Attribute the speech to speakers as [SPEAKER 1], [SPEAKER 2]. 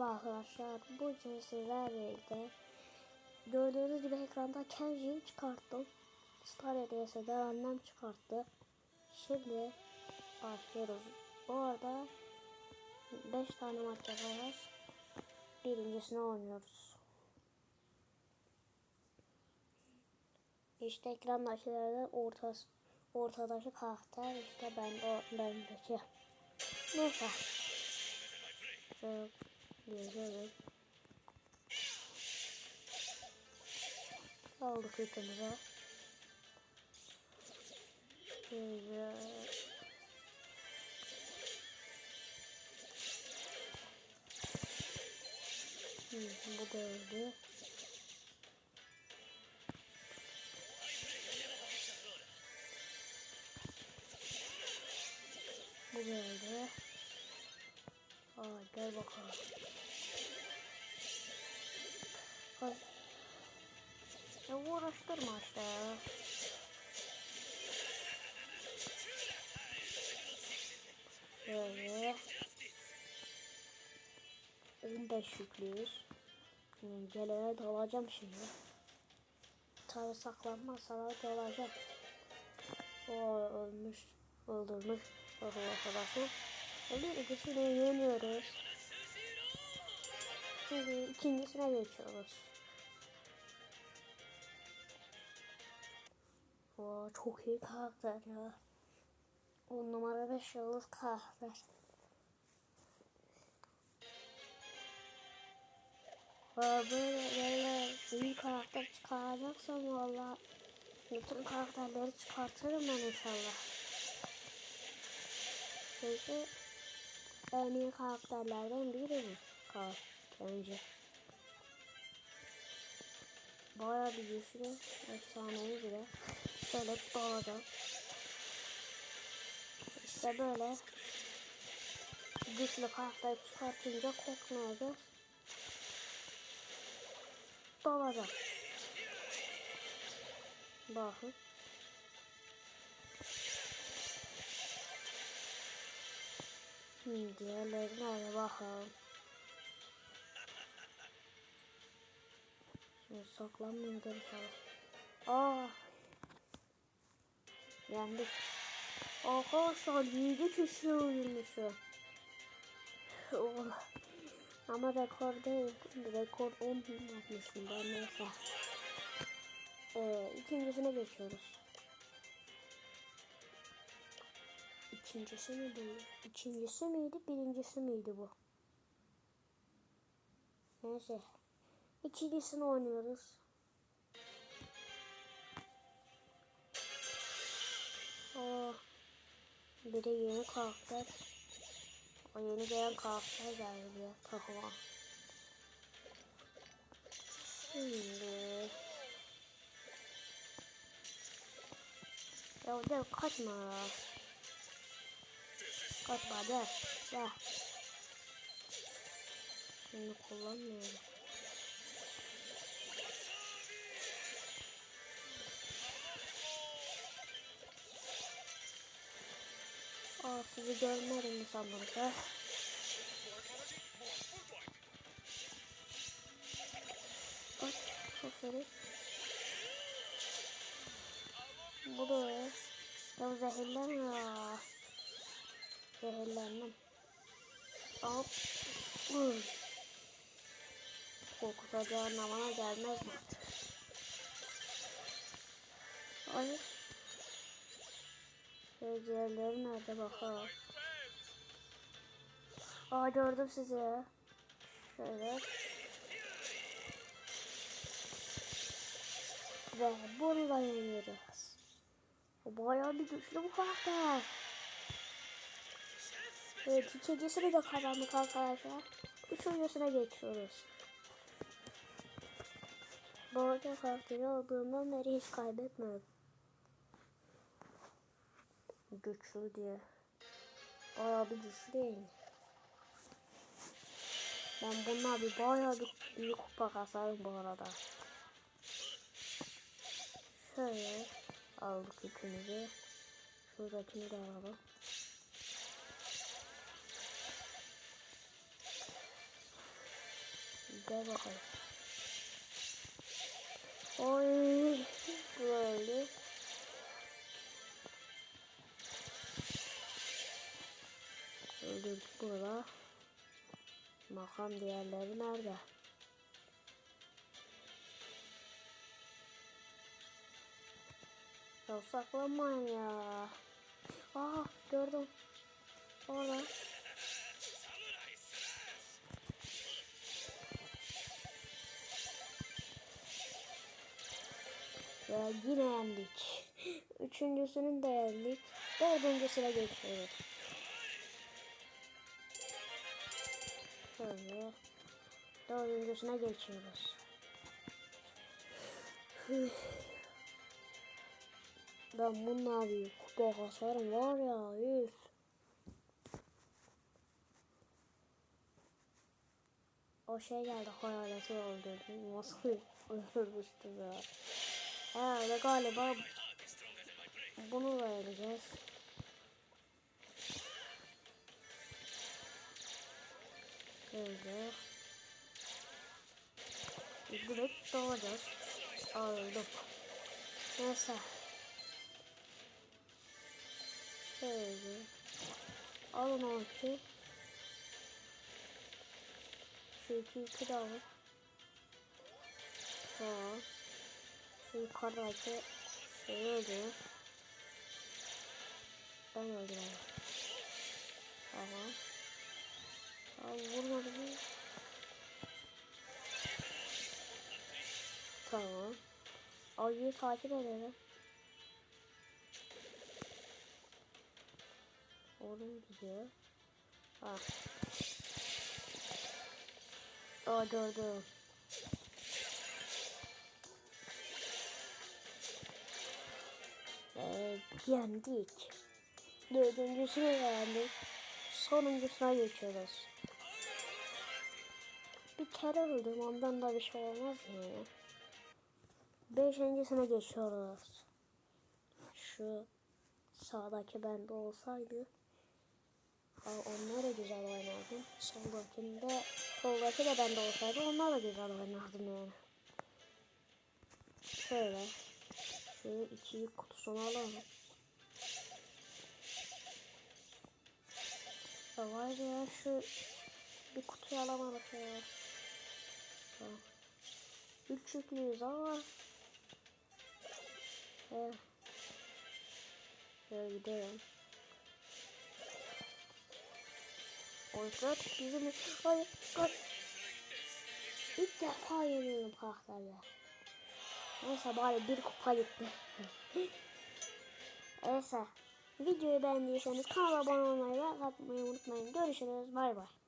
[SPEAKER 1] Merhaba arkadaşlar. Bugün sizlerle birlikte gördüğünüz gibi ekranda Kenji'yi çıkarttım. Star Hediyesi'de annem çıkarttı. Şimdi başlıyoruz. Bu arada 5 tane maç yapacağız. Birincisini oynuyoruz. İşte ekrandakilerden ortası, ortadaki karakter işte ben o bendeki. Neyse. Şöyle gezelim. Aldık yükümüze. Hı, bu da öldü. Bu geldi. Aa, gel bakalım. Ya uğraştırma işte ya. Böyle. 15 yüklüyoruz. Yani gelene dalacağım şimdi. Tabi saklanmazsalar dalacağım. O ölmüş, öldürmüş arkadaşı. Bir ikisini yeniyoruz. Şimdi ikincisine geçiyoruz. Oo, çok iyi karakter ya. 10 numara 5 yıldız karakter. Böyle böyle iyi karakter çıkaracaksam valla bütün karakterleri çıkartırım ben inşallah. Çünkü en iyi karakterlerden biri. Kar, bence. Bayağı bir güçlü, efsanevi bile. Şöyle dalacağım. İşte böyle güçlü karakter çıkartınca korkmayacağız. Dalacağız. Bakın. Hmm, diğerleri nerede bakalım. Şimdi saklanmıyordur inşallah. Aa. Yendik. Arkadaşlar 7 kişi oyunmuşu. Oh. Ama rekor değil. Rekor 10 yapmıştım ben neyse. Ee, ikincisine geçiyoruz. İkincisi mi bu? İkincisi miydi, birincisi miydi bu? Neyse. İkincisini oynuyoruz. Bir de yeni karakter. O yeni gelen karakter geldi takıma. Şimdi... Ya gel kaçma. Kaçma gel. Gel. Şimdi kullanmıyorum. Aa sizi görmedim ha? Aç aferin. Bu da öyle. Ya zehirlenme. Zehirlendim. Hop. Uy. Korkutacağın amana gelmez mi? Hayır. Şöyle diğerleri nerede bakalım. Aa gördüm sizi. Şöyle. Ve bunu da yeniyoruz. O bayağı bir güçlü bu karakter. Evet ikincisini de kazandık arkadaşlar. Üçüncüsüne geçiyoruz. Bu arada karakteri aldığımdan beri hiç kaybetmedim. Güçlü diye. Bayağı bir güçlü yani. Ben bununla bir bayağı bir iyi kupa kasarım bu arada. Şöyle aldık yükümüzü. Şuradakini de alalım. Gel bakalım. Oy. Bu Öldürdük burada. Bakalım diğerleri nerede? Ya saklanmayın ya. Aa gördüm. Orada. Ve yine yendik. Üçüncüsünü de yendik. Dördüncüsüne geçiyoruz. Şöyle. Dördüncüsüne geçiyoruz. Ben bununla bir kupa kasarım var ya üf. O şey geldi hayaleti öldürdüm. Nasıl öldürmüştüm ya. Herhalde galiba bunu vereceğiz. Şöyle. Direkt doğacağız. Aldım. Neyse. Şöyle. Alın o iki. Şu iki iki de alın. Tamam. Şu yukarıdaki şeyi öldürün. Ben öldüreyim. Tamam. Tamam vurma bizi. Tamam. Ayıyı takip edelim. Oraya gidiyor. Ha. Aa gördüm. Ve yendik. Dördüncüsünü yendik. Sonuncusuna geçiyoruz. Bir kere öldüm ondan da bir şey olmaz yani. Beşincisine geçiyoruz. Şu sağdaki bende olsaydı Aa, onlar da güzel oynardım. Soldakinde soldaki de bende olsaydı onlar da güzel oynardım yani. Şöyle şu iki kutusunu alalım. Ya var ya şu bir kutuyu alamadık ya. Ha. Üç yüklüyüz ama. Evet. Şöyle gidelim. Oyuncular bizim hayır hayır. İlk defa yeniyorum karakterle. Neyse bari bir kupa gitti. Neyse. Videoyu beğendiyseniz kanala abone olmayı ve like atmayı unutmayın. Görüşürüz. Bay bay.